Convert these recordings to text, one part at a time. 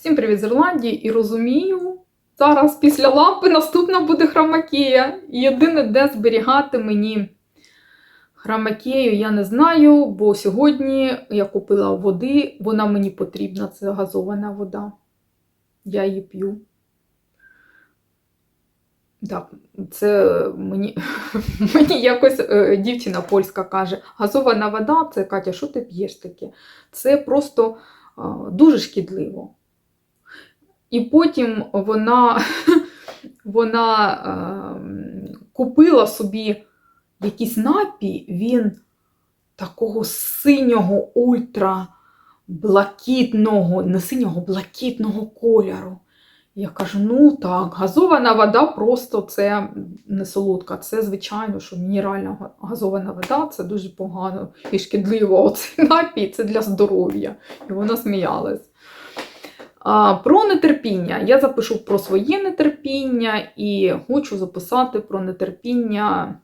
Всім привіт з Ірландії і розумію, зараз після лампи наступна буде хромакея. І єдине, де зберігати мені хромакею, я не знаю, бо сьогодні я купила води, вона мені потрібна, це газована вода. Я її п'ю. Так, це мені, мені якось е, дівчина польська каже: газована вода, це Катя, що ти п'єш таке? Це просто дуже шкідливо. І потім вона, вона е, купила собі якийсь напій, він такого синього ультра блакитного, не синього, блакитного кольору. Я кажу: ну так, газована вода просто це не солодка. Це, звичайно, що мінеральна газована вода це дуже погано і шкідливо. Оцей напій це для здоров'я. І вона сміялась. Про нетерпіння. Я запишу про своє нетерпіння і хочу записати про нетерпіння.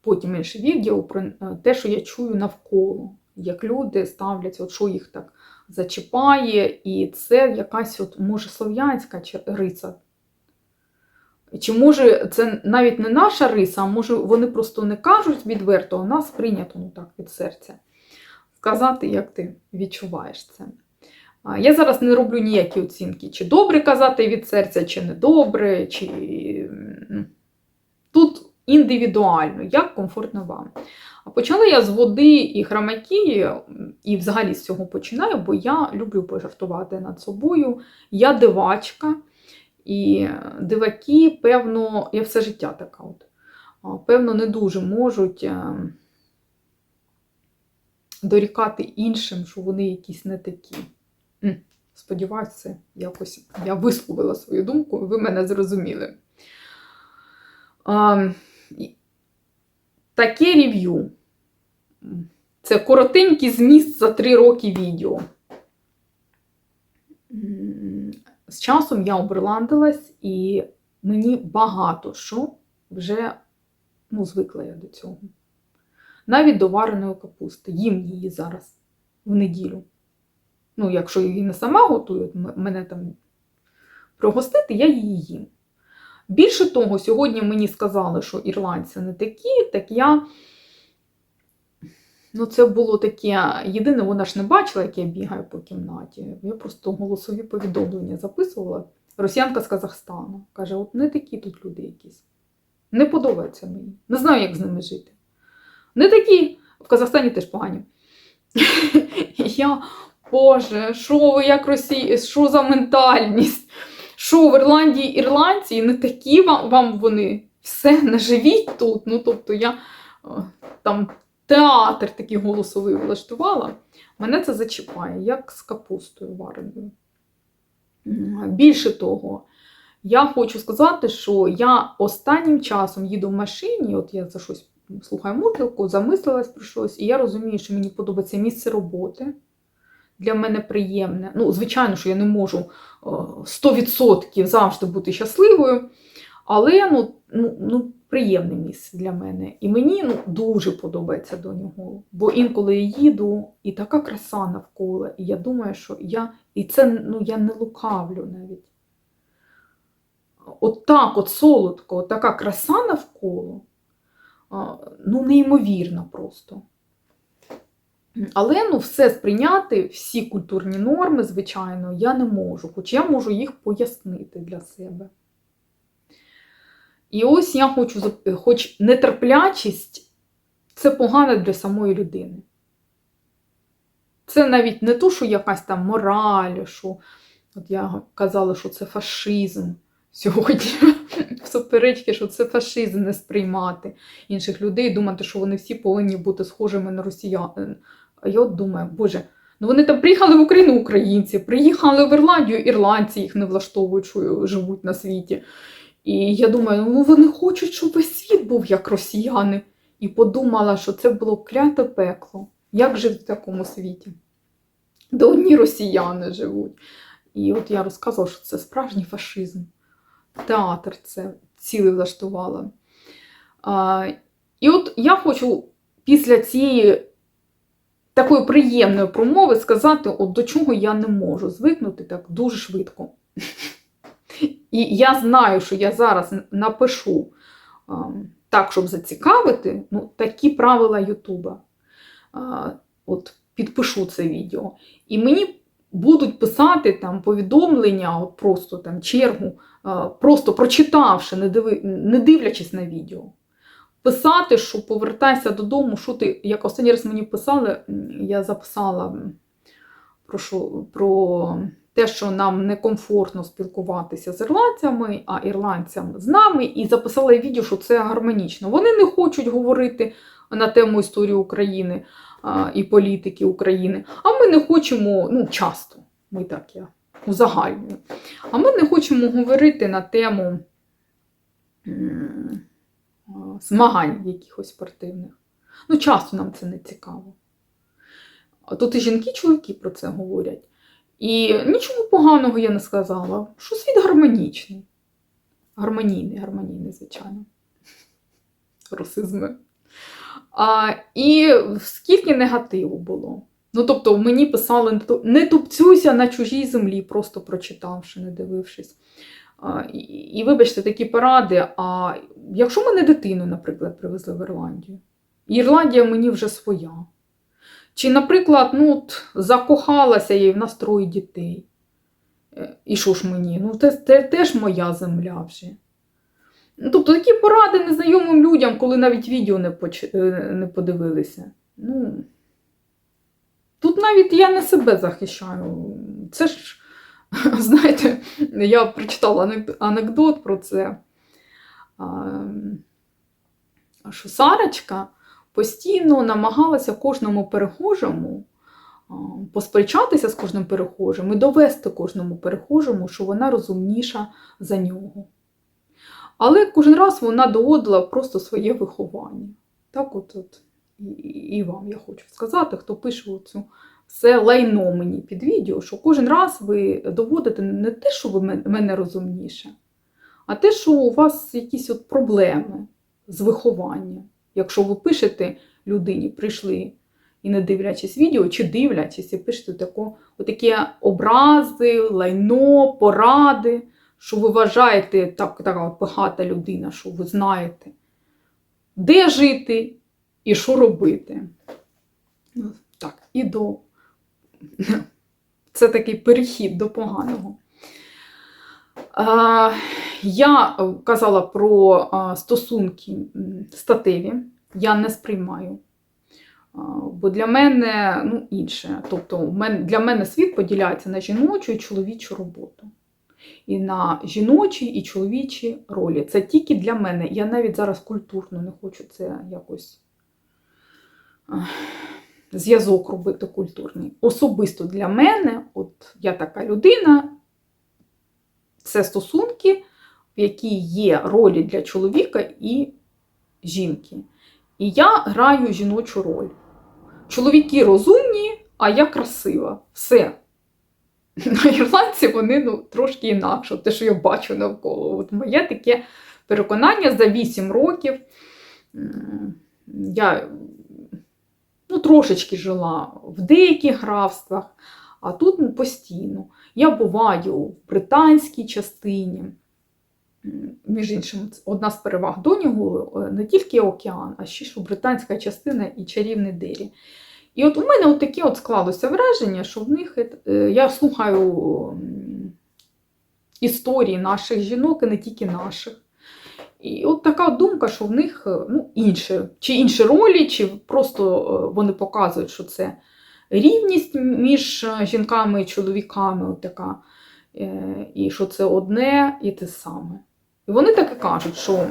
Потім інше відео про е, те, що я чую навколо, як люди ставляться, от що їх так зачіпає, і це якась, от, може, слов'янська риса. Чи може це навіть не наша риса, а може вони просто не кажуть відверто, у нас прийнято ну так від серця. Сказати, як ти відчуваєш це. Я зараз не роблю ніякі оцінки, чи добре казати від серця, чи не добре, чи тут індивідуально, як комфортно вам. А почала я з води і хромакії, і взагалі з цього починаю, бо я люблю пожартувати над собою. Я дивачка, і диваки, певно, я все життя така. от. Певно, не дуже можуть е, дорікати іншим, що вони якісь не такі. Це якось я висловила свою думку, ви мене зрозуміли. А, Таке рев'ю. Це коротенький зміст за три роки відео. З часом я оберландилась, і мені багато що вже ну, звикла я до цього. Навіть до вареної капусти. Їм її зараз в неділю. Ну, якщо її не сама готую, от м- мене там пригостити, я її їм. Більше того, сьогодні мені сказали, що ірландці не такі, так я. Ну, це було таке. Єдине, вона ж не бачила, як я бігаю по кімнаті. Я просто голосові повідомлення записувала. Росіянка з Казахстану. Каже: от не такі тут люди якісь. Не подобається мені. Не знаю, як з ними жити. Не такі. В Казахстані теж погані. Я, Боже, що ви як Росії, що за ментальність? Що в Ірландії ірландці не такі вам, вам вони? Все, не тут. Ну, тобто я е, там театр такий голосовий влаштувала. Мене це зачіпає, як з капустою вареною. Більше того, я хочу сказати, що я останнім часом їду в машині, от я за щось слухаю музику, замислилась про щось, і я розумію, що мені подобається місце роботи. Для мене приємне. Ну, звичайно, що я не можу е, 100% завжди бути щасливою, але ну, ну, ну, приємне місце для мене. І мені ну, дуже подобається до нього. Бо інколи я їду, і така краса навколо, і я думаю, що я. І це ну, я не лукавлю навіть. От так, от солодко, от така краса навколо, ну, неймовірна просто. Але ну, все сприйняти, всі культурні норми, звичайно, я не можу, хоч я можу їх пояснити для себе. І ось я хочу, хоч нетерплячість це погано для самої людини. Це навіть не то, що якась там мораль, що от я казала, що це фашизм сьогодні, в суперечки, що це фашизм не сприймати інших людей, думати, що вони всі повинні бути схожими на росіян. А я от думаю, Боже, ну вони там приїхали в Україну українці, приїхали в Ірландію, ірландці їх не влаштовують, що живуть на світі. І я думаю, ну вони хочуть, щоб весь світ був як росіяни. І подумала, що це було кляте пекло. Як жити в такому світі? Де одні росіяни живуть. І от я розказувала, що це справжній фашизм. Театр це цілий влаштувала. І от я хочу після цієї такої приємної промови сказати, от до чого я не можу звикнути так дуже швидко. І я знаю, що я зараз напишу так, щоб зацікавити, ну, такі правила Ютуба. От підпишу це відео. І мені будуть писати там повідомлення, просто там чергу, просто прочитавши, не дивлячись на відео. Писати, що повертайся додому, що ти, як останній раз мені писали, я записала про, що, про те, що нам некомфортно спілкуватися з ірландцями, а ірландцям з нами, і записала відео, що це гармонічно. Вони не хочуть говорити на тему історії України а, і політики України, а ми не хочемо, ну, часто, ми так я узагальнюю, а ми не хочемо говорити на тему змагань якихось спортивних. Ну, часто нам це не цікаво. А Тут і жінки, і чоловіки про це говорять. І нічого поганого я не сказала, що світ гармонічний. Гармонійний, гармонійний, звичайно. Русизми. А, і скільки негативу було. Ну, тобто, мені писали, «Не тупцюйся на чужій землі, просто прочитавши, не дивившись. І, вибачте, такі поради. А якщо мене дитину, наприклад, привезли в Ірландію, Ірландія мені вже своя. Чи, наприклад, ну, от, закохалася я в нас троє дітей. Е, І що ж мені? Ну, це, це теж моя земля вже. Ну, Тобто такі поради незнайомим людям, коли навіть відео не, поч... е, не подивилися. Ну, тут навіть я не себе захищаю. Це ж, знаєте, я прочитала анекдот про це. Що Сарочка постійно намагалася кожному перехожому посперечатися з кожним перехожим і довести кожному перехожому, що вона розумніша за нього. Але кожен раз вона доводила просто своє виховання. Так от, от і, вам я хочу сказати, хто пише оцю все лайно мені під відео, що кожен раз ви доводите не те, що ви мене розумніше, а те, що у вас якісь от проблеми з вихованням. Якщо ви пишете людині, прийшли і не дивлячись відео, чи дивлячись, і пишете тако, отакі образи, лайно, поради, що ви вважаєте так, така багата людина, що ви знаєте, де жити і що робити. Ну, Так, і до. Це такий перехід до поганого. Я казала про стосунки статеві, я не сприймаю. Бо для мене ну, інше. Тобто, для мене світ поділяється на жіночу і чоловічу роботу. І на жіночі і чоловічі ролі. Це тільки для мене. Я навіть зараз культурно не хочу це якось зв'язок робити культурний. Особисто для мене, от я така людина, це стосунки, в які є ролі для чоловіка і жінки. І я граю жіночу роль. Чоловіки розумні, а я красива. Все. На ірландці вони ну, трошки інакше, те, що я бачу навколо. От моє таке переконання за 8 років. Я ну, трошечки жила в деяких графствах, а тут ну, постійно. Я буваю в британській частині. Між іншим, одна з переваг Донігу е, не тільки океан, а ще ж британська частина і чарівний Дері. І от у мене от таке от склалося враження, що в них е, я слухаю історії наших жінок і не тільки наших. І от така думка, що в них е, ну, інші, чи інші ролі, чи просто е, вони показують, що це рівність між е, жінками і чоловіками, така, і що це одне і те саме. І вони так і кажуть, що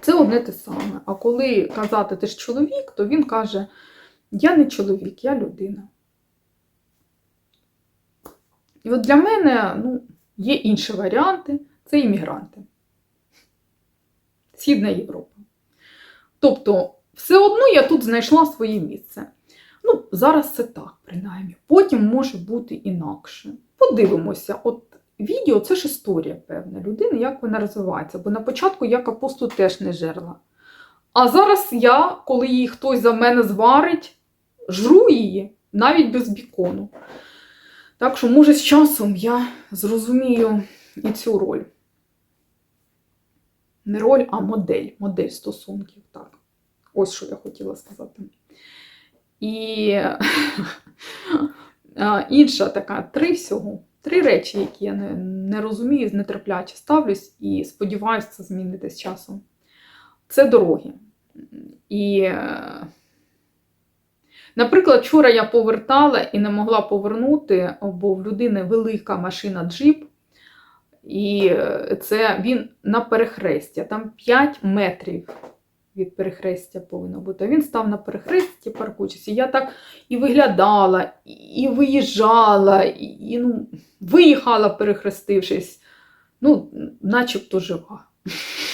це одне те саме. А коли казати ти ж чоловік, то він каже: Я не чоловік, я людина. І от для мене ну, є інші варіанти це іммігранти. Східна Європа. Тобто, все одно я тут знайшла своє місце. Ну, зараз це так, принаймні. Потім може бути інакше. Подивимося, от відео це ж історія певна людини, як вона розвивається. Бо на початку я капусту теж не жерла. А зараз я, коли її хтось за мене зварить, жру її навіть без бікону. Так що, може, з часом я зрозумію і цю роль. Не роль, а модель. Модель стосунків. Так. Ось що я хотіла сказати. І інша така три всього. Три речі, які я не, не розумію, нетерпляче ставлюсь і сподіваюся, це змінити з часом. Це дороги. І, е, наприклад, вчора я повертала і не могла повернути, бо в людини велика машина джип, і е, це він на перехрестя. Там 5 метрів від перехрестя повинно бути. Він став на перехресті, паркуючись. І я так і виглядала, і- виїжджала, і, ну, виїхала, перехрестившись. Ну, начебто жива.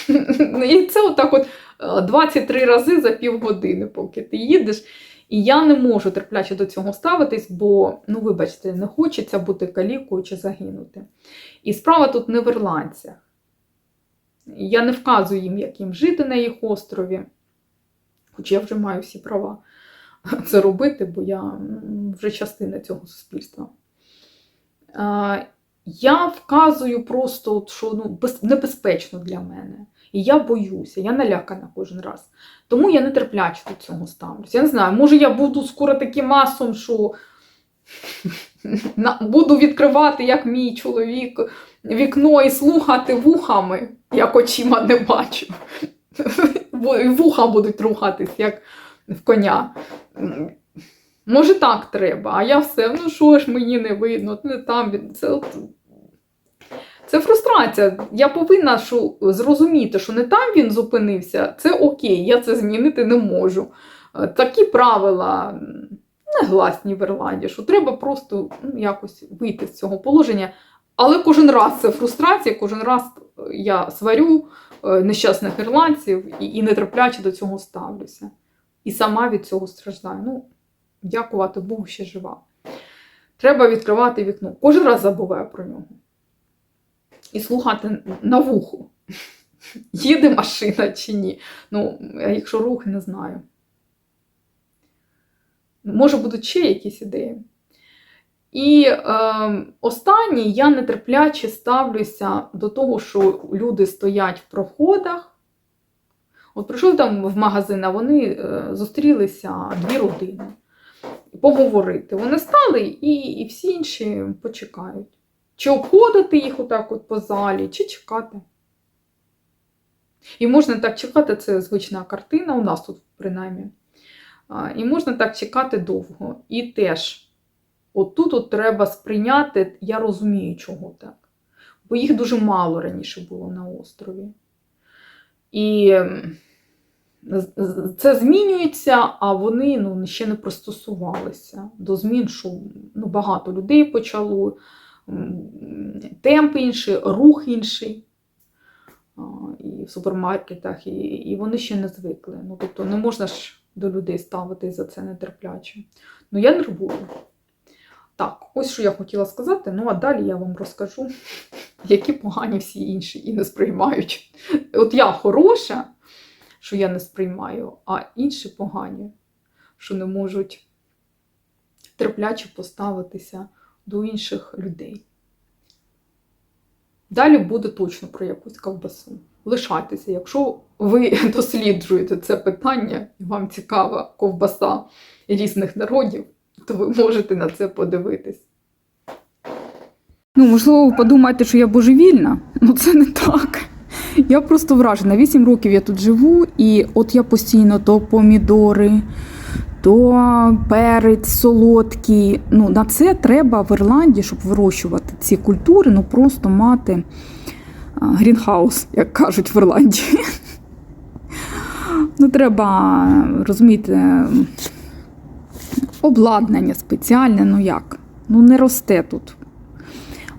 І це отак от е, 23 рази за півгодини, поки ти їдеш. І я не можу терпляче до цього ставитись, бо, ну, вибачте, не хочеться бути калікою чи загинути. І справа тут не в ірландцях. Я не вказую їм, як їм жити на їх острові, хоч я вже маю всі права це робити, бо я вже частина цього суспільства. Я вказую просто, що ну, небезпечно для мене. І я боюся, я налякана кожен раз. Тому я нетерпляче до цього ставлюся. Я не знаю, може я буду скоро таким масом, що буду відкривати, як мій чоловік, вікно і слухати вухами, як очима не бачу. Вуха будуть рухатись, як в коня. Може, так треба, а я все, ну що ж мені не видно, там. Це. Це фрустрація. Я повинна що, зрозуміти, що не там він зупинився, це окей, я це змінити не можу. Е, Такі правила негласні в Ірландії, що треба просто ну, якось вийти з цього положення. Але кожен раз це фрустрація, кожен раз е, я сварю е, нещасних ірландців і, і нетерпляче до цього ставлюся. І сама від цього страждаю. Ну, дякувати Богу, ще жива. Треба відкривати вікно. Кожен раз забуваю про нього. І слухати на вуху. Їде машина чи ні. Ну, якщо рухи, не знаю. Може, будуть ще якісь ідеї. І е, останнє, я нетерпляче ставлюся до того, що люди стоять в проходах. От прийшов там в магазин, а вони е, зустрілися дві родини. Поговорити. Вони стали і, і всі інші почекають. Чи обходити їх отак от по залі, чи чекати. І можна так чекати, це звична картина, у нас тут принаймні. І можна так чекати довго. І теж, отут от треба сприйняти, я розумію, чого так. Бо їх дуже мало раніше було на острові. І це змінюється, а вони ну, ще не пристосувалися до змін, що ну, багато людей почало, темп інший, рух інший. І в супермаркетах, і, і вони ще не звикли. Ну, тобто не можна ж до людей ставитись за це нетерпляче. Ну, я нервую. Так, ось що я хотіла сказати. Ну, а далі я вам розкажу, які погані всі інші і не сприймають. От я хороша, що я не сприймаю, а інші погані, що не можуть терпляче поставитися до інших людей. Далі буде точно про якусь ковбасу. Лишайтеся, якщо ви досліджуєте це питання і вам цікава ковбаса різних народів, то ви можете на це подивитись. Ну, можливо, подумаєте, що я божевільна. Ну це не так. Я просто вражена. Вісім років я тут живу, і от я постійно то помідори, то перець солодкий. Ну, на це треба в Ірландії, щоб вирощувати ці культури, ну просто мати грінхаус, як кажуть в Ірландії. Ну, треба розумієте, обладнання спеціальне, ну як? Ну, не росте тут.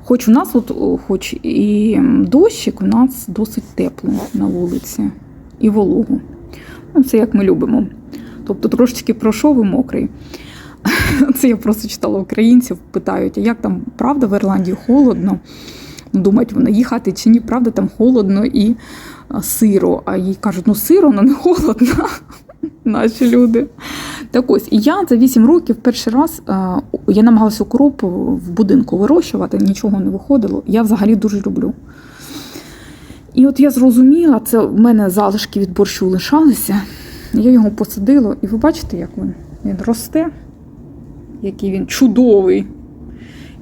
Хоч у нас, от, хоч і дощик, у нас досить тепло на вулиці і вологу. Ну, це як ми любимо. Тобто трошечки пройшов і мокрий. Це я просто читала українців, питають, а як там правда в Ірландії холодно? Думають вони їхати чи ні, правда, там холодно і сиро. А їй кажуть, ну сиро, але не холодно. Наші люди. Так ось, і я за 8 років перший раз е, я намагалася укроп в будинку вирощувати, нічого не виходило. Я взагалі дуже люблю. І от я зрозуміла, це в мене залишки від борщу лишалися. Я його посадила, і ви бачите, як він, він росте, який він чудовий.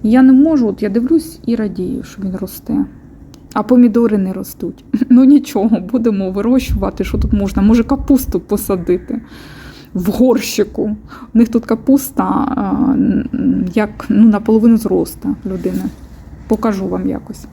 Я не можу, от я дивлюсь і радію, що він росте. А помідори не ростуть. Ну нічого, будемо вирощувати, що тут можна. Може, капусту посадити в горщику. У них тут капуста як ну, наполовину зроста людини. Покажу вам якось.